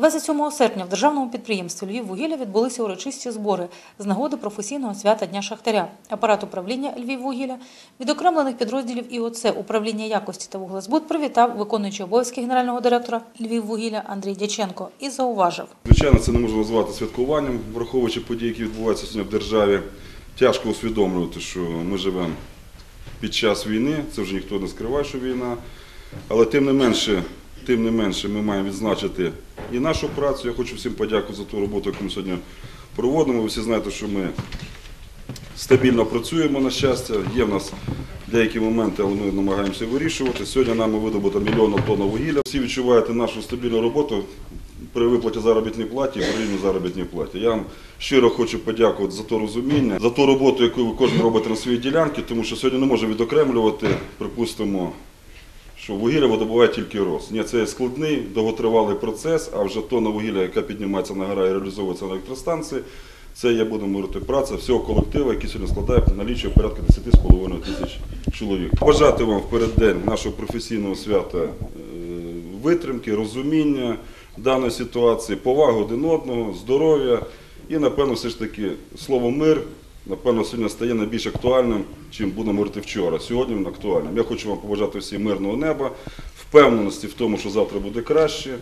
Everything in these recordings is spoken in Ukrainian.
27 серпня в державному підприємстві Львіввугілля відбулися урочисті збори з нагоди професійного свята Дня Шахтаря. Апарат управління Львіввугілля відокремлених підрозділів ІОЦ управління якості та вуглезбут привітав виконуючий обов'язки генерального директора Львіввугілля Андрій Дяченко і зауважив. Звичайно, це не можна назвати святкуванням, враховуючи події, які відбуваються сьогодні в державі. Тяжко усвідомлювати, що ми живемо під час війни, це вже ніхто не скриває, що війна. Але тим не менше, тим не менше ми маємо відзначити і нашу працю. Я хочу всім подякувати за ту роботу, яку ми сьогодні проводимо. Ви всі знаєте, що ми стабільно працюємо, на щастя. Є в нас деякі моменти, але ми намагаємося вирішувати. Сьогодні нами видобуто мільйонна тонна вугілля. Всі відчуваєте нашу стабільну роботу при виплаті заробітної платі і при рівні заробітній платі. Я вам щиро хочу подякувати за то розуміння, за ту роботу, яку ви кожен робите на своїй ділянці, тому що сьогодні не можемо відокремлювати, припустимо, що вугілля видобуває тільки роз. Ні, це складний, довготривалий процес, а вже тонна вугілля, яка піднімається на гора і реалізовується на електростанції, це є, будемо говорити, праця всього колективу, який сьогодні складає налічує порядка 10,5 тисяч чоловік. Бажати вам в переддень нашого професійного свята е, витримки, розуміння даної ситуації, поваги один одного, здоров'я і, напевно, все ж таки слово мир. Напевно, сьогодні стає найбільш актуальним, чим будемо говорити вчора. Сьогодні він актуальним. Я хочу вам побажати всім мирного неба, впевненості в тому, що завтра буде краще,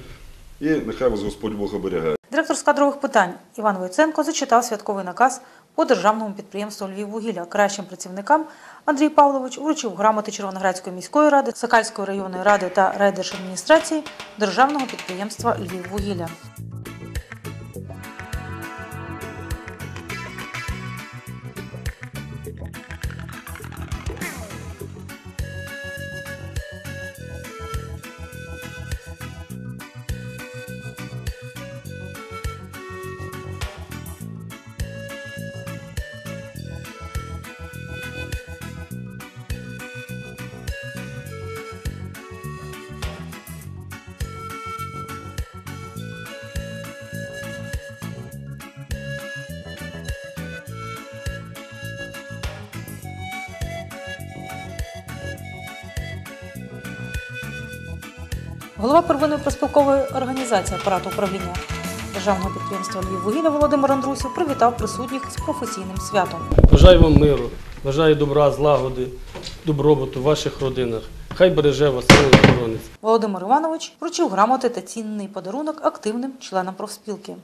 і нехай вас Господь Бог оберігає. Директор з кадрових питань Іван Войтенко зачитав святковий наказ по державному підприємству Львіввугілля. Кращим працівникам Андрій Павлович вручив грамоти Червоноградської міської ради, Сокальської районної ради та райдержадміністрації державного підприємства Львіввугілля. Голова первинної проспілкової організації апарату управління державного підприємства Львіввугілля Володимир Андрусів привітав присутніх з професійним святом. Бажаю вам миру, бажаю добра, злагоди, добробуту в ваших родинах. Хай береже вас охоронець. Володимир Іванович вручив грамоти та цінний подарунок активним членам профспілки.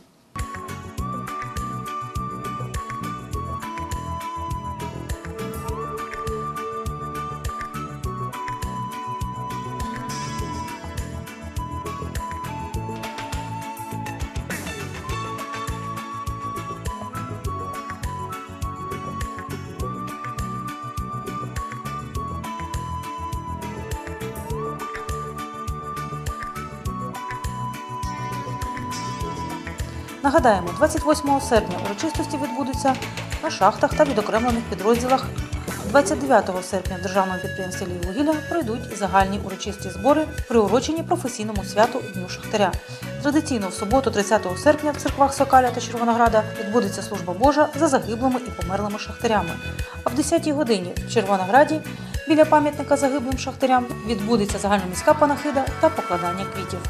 Нагадаємо, 28 серпня урочистості відбудуться на шахтах та відокремлених підрозділах. 29 серпня в державному підприємстві «Львіввугілля пройдуть загальні урочисті збори, приурочені професійному святу Дню Шахтаря. Традиційно в суботу, 30 серпня, в церквах Сокаля та Червонограда відбудеться служба Божа за загиблими і померлими шахтарями. А в 10-й годині в Червонограді біля пам'ятника загиблим шахтарям відбудеться загальноміська панахида та покладання квітів.